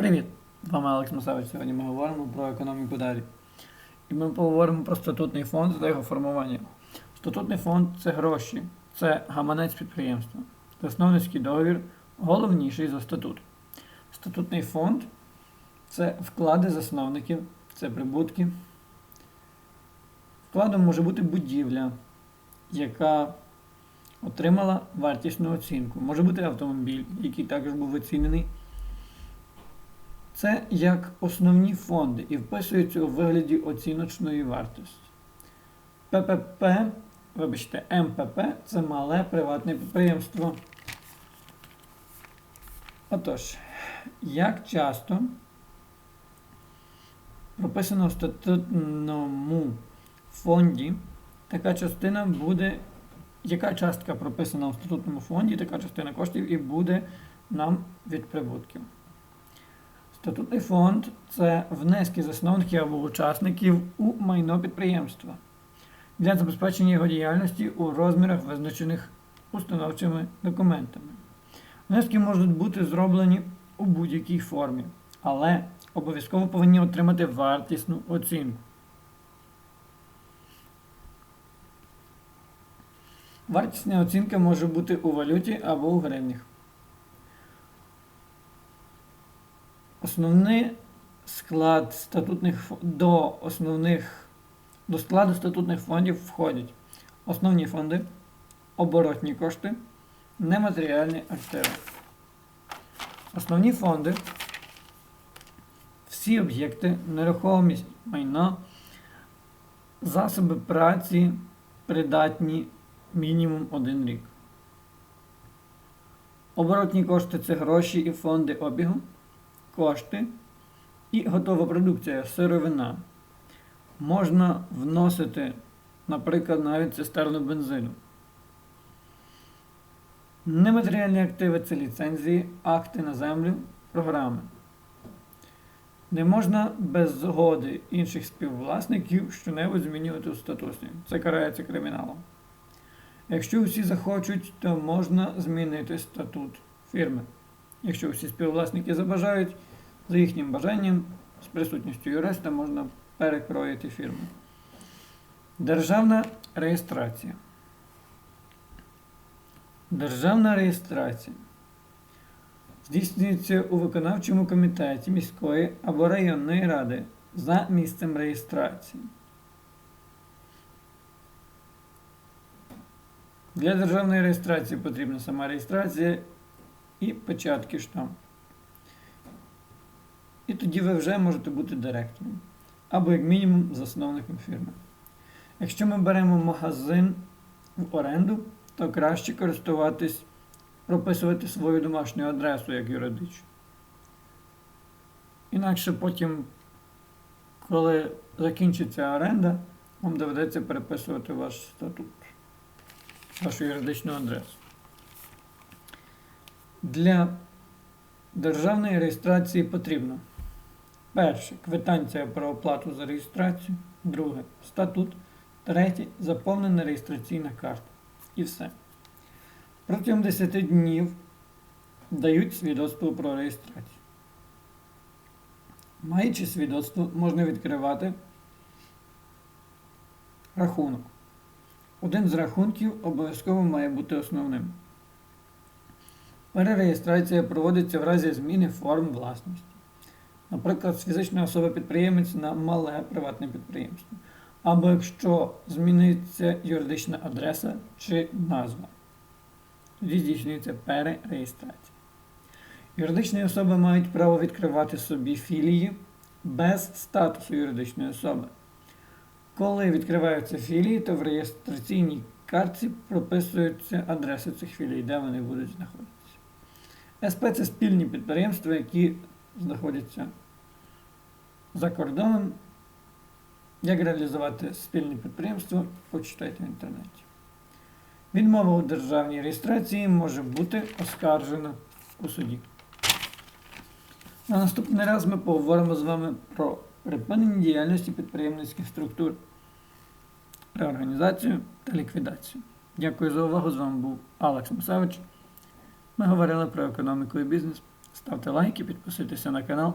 Привіт! З вами Алекс Масавич. Сьогодні ми говоримо про економіку далі. І ми поговоримо про статутний фонд та його формування. Статутний фонд це гроші, це гаманець підприємства. Засновницький договір головніший за статут. Статутний фонд це вклади засновників, це прибутки. Вкладом може бути будівля, яка отримала вартісну оцінку. Може бути автомобіль, який також був оцінений. Це як основні фонди і вписуються у вигляді оціночної вартості. ППП, вибачте, МПП це мале приватне підприємство. Отож, як часто прописано в статутному фонді, така частина буде, яка частка прописана в статутному фонді, така частина коштів і буде нам від прибутків. Статутний фонд це внески засновників або учасників у майно підприємства для забезпечення його діяльності у розмірах, визначених установчими документами. Внески можуть бути зроблені у будь-якій формі, але обов'язково повинні отримати вартісну оцінку. Вартісна оцінка може бути у валюті або у гривнях. Основний склад статутних до основних до складу статутних фондів входять основні фонди, оборотні кошти, нематеріальні активи. Основні фонди всі об'єкти, нерухомість, майно, засоби праці придатні мінімум один рік. Оборотні кошти це гроші і фонди обігу кошти і готова продукція, сировина. Можна вносити, наприклад, навіть цистерну бензину. Нематеріальні активи це ліцензії, акти на землю, програми. Не можна без згоди інших співвласників щонебудь змінювати у статусі. Це карається криміналом. Якщо всі захочуть, то можна змінити статут фірми. Якщо всі співвласники забажають, за їхнім бажанням, з присутністю юриста можна перекроїти фірму. Державна реєстрація. Державна реєстрація здійснюється у виконавчому комітеті міської або районної ради за місцем реєстрації. Для державної реєстрації потрібна сама реєстрація і печатки штамп. І тоді ви вже можете бути директором. Або, як мінімум, засновником фірми. Якщо ми беремо магазин в оренду, то краще користуватись, прописувати свою домашню адресу як юридичну. Інакше потім, коли закінчиться оренда, вам доведеться переписувати ваш статут, вашу юридичну адресу. Для державної реєстрації потрібно перше квитанція про оплату за реєстрацію, друге статут, третє заповнена реєстраційна карта. І все. Протягом 10 днів дають свідоцтво про реєстрацію. Маючи свідоцтво, можна відкривати рахунок. Один з рахунків обов'язково має бути основним. Перереєстрація проводиться в разі зміни форм власності. Наприклад, з фізичної особи підприємець на мале приватне підприємство. Або якщо зміниться юридична адреса чи назва. Тоді здійснюється перереєстрація. Юридичні особи мають право відкривати собі філії без статусу юридичної особи. Коли відкриваються філії, то в реєстраційній картці прописуються адреси цих філій, де вони будуть знаходитися. СП це спільні підприємства, які знаходяться за кордоном. Як реалізувати спільне підприємство, почитайте в інтернеті. Відмова у державній реєстрації може бути оскаржена у суді. На наступний раз ми поговоримо з вами про припинення діяльності підприємницьких структур, реорганізацію та ліквідацію. Дякую за увагу. З вами був Алекс Масевич. Ми говорили про економіку і бізнес. Ставте лайки, підписуйтеся на канал.